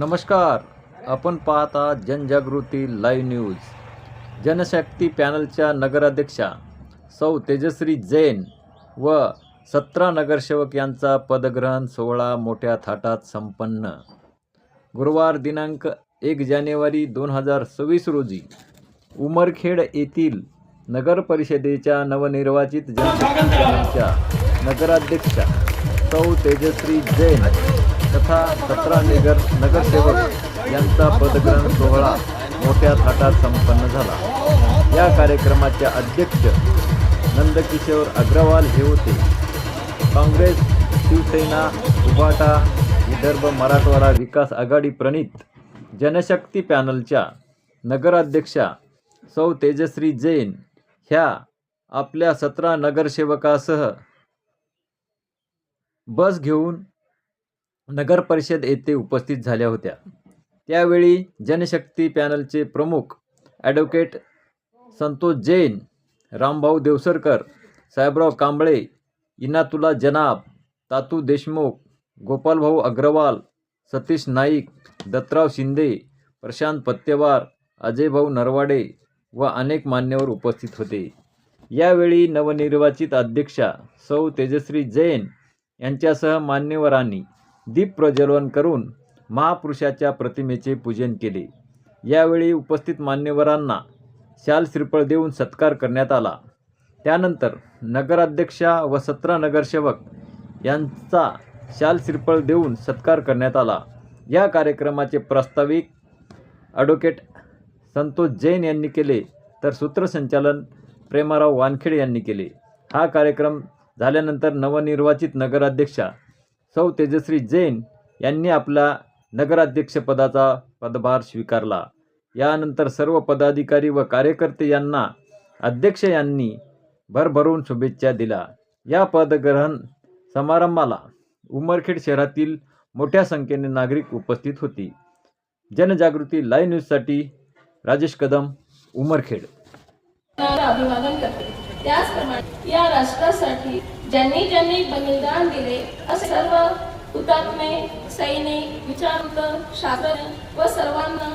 नमस्कार. आपण पाहता जनजागृती लाईव्ह न्यूज जनशक्ती पॅनलच्या नगराध्यक्षा सौ तेजश्री जैन व सतरा नगरसेवक यांचा पदग्रहण सोहळा मोठ्या थाटात संपन्न. गुरुवार दिनांक एक जानेवारी दोन हजार सव्वीस रोजी उमरखेड येथील नगर परिषदेच्या नवनिर्वाचित जनशक्ती पॅनलच्या नगराध्यक्षा सौ तेजश्री जैन तथा सतरा नगर नगरसेवक यांचा पदग्रहण सोहळा मोठ्या थाटात संपन्न झाला. या कार्यक्रमाचे अध्यक्ष नंदकिशोर अग्रवाल हे होते. काँग्रेस शिवसेना उभाटा विदर्भ मराठवाडा विकास आघाडी प्रणित जनशक्ती पॅनलच्या नगराध्यक्षा सौ तेजश्री जैन ह्या आपल्या सतरा नगरसेवकासह बस घेऊन नगर परिषद येथे उपस्थित झाल्या होत्या. त्यावेळी जनशक्ती पॅनलचे प्रमुख ॲडव्होकेट संतोष जैन रामभाऊ देवसरकर साहेबराव कांबळे इनातुला जनाब तातू देशमुख गोपालभाऊ अग्रवाल सतीश नाईक दत्तराव शिंदे प्रशांत पत्तेवार अजयभाऊ नरवाडे व अनेक मान्यवर उपस्थित होते. यावेळी नवनिर्वाचित अध्यक्षा सौ तेजश्री जैन यांच्यासह मान्यवरांनी दीप प्रज्वलन करून महापुरुषाच्या प्रतिमेचे पूजन केले. यावेळी उपस्थित मान्यवरांना शाल श्रीफळ देऊन सत्कार करण्यात आला. त्यानंतर नगराध्यक्षा व सतरा नगरसेवक यांचा शाल श्रीफळ देऊन सत्कार करण्यात आला. या कार्यक्रमाचे प्रास्ताविक ॲडव्होकेट संतोष जैन यांनी केले तर सूत्रसंचालन प्रेमाराव वानखेडे यांनी केले. हा कार्यक्रम झाल्यानंतर नवनिर्वाचित नगराध्यक्षा सौ तेजश्री जैन यांनी आपला नगराध्यक्षपदाचा पदभार स्वीकारला. यानंतर सर्व पदाधिकारी व कार्यकर्ते यांना अध्यक्ष यांनी भरभरून शुभेच्छा दिल्या. या पदग्रहण समारंभाला उमरखेड शहरातील मोठ्या संख्येने नागरिक उपस्थित होती. जनजागृती लाईव्ह न्यूजसाठी राजेश कदम उमरखेड. अभिवादन करते. त्याचप्रमाणे या राष्ट्रासाठी ज्यांनी ज्यांनी बलिदान दिले असे सर्व हुतात्मे सैनिक विचारवंत शास्त्रज्ञ व सर्वांना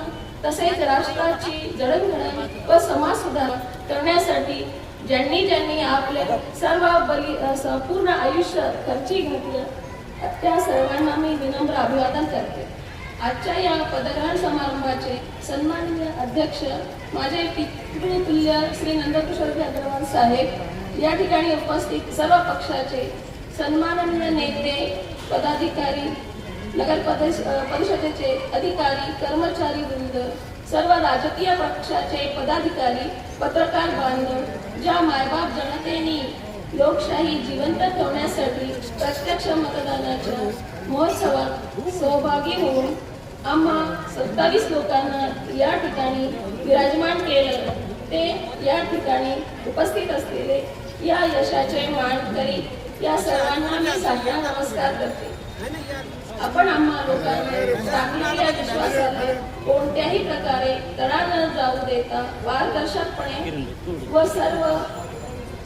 तसेच राष्ट्राची जडणघडण व समाज सुधारणा करण्यासाठी ज्यांनी ज्यांनी आपले सर्व बली पूर्ण संपूर्ण आयुष्य खर्ची घातलं त्या सर्वांना मी विनम्र अभिवादन करते. आजच्या या पदग्रहण समारंभाचे सन्माननीय अध्यक्ष माझे पितृतुल्य श्री नंदकिशोरजी अग्रवाल साहेब या ठिकाणी उपस्थित सर्व पक्षाचे सन्माननीय नेते पदाधिकारी नगर प्रदेश परिषदेचे अधिकारी कर्मचारी वृंद सर्व राजकीय पक्षाचे पदाधिकारी पत्रकार बांधव ज्या मायबाप जनतेने लोकशाही जिवंत ठेवण्यासाठी प्रत्यक्ष मतदानाच्या महोत्सव सहभागी होऊन आम्हा सत्तावीस लोकांना या ठिकाणी विराजमान केलं. ते या ठिकाणी उपस्थित असलेले या यशाचे मान मानकरी या सर्वांना मी साधना नमस्कार करते. आपण आम्हा लोकांना विश्वासाने कोणत्याही प्रकारे तडा न जाऊ देता पारदर्शकपणे व सर्व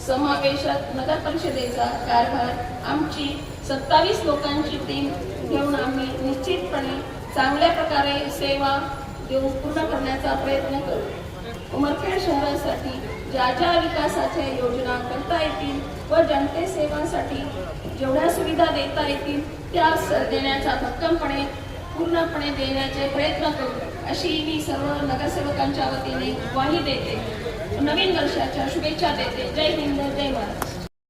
समावेशक नगर परिषदेचा कारभार आमची सत्तावीस लोकांची टीम घेऊन आम्ही निश्चितपणे चांगल्या प्रकारे सेवा देऊन पूर्ण करण्याचा प्रयत्न करू. उमरखेड शहरासाठी ज्या ज्या विकासाच्या योजना करता येतील व जनतेसेवासाठी जेवढ्या सुविधा देता येतील त्या देण्याचा भक्कमपणे पूर्णपणे देण्याचे प्रयत्न करू अशी मी सर्व नगरसेवकांच्या वतीने ग्वाही देते. नवीन वर्षाच्या शुभेच्छा देते. जय हिंद जय महाराज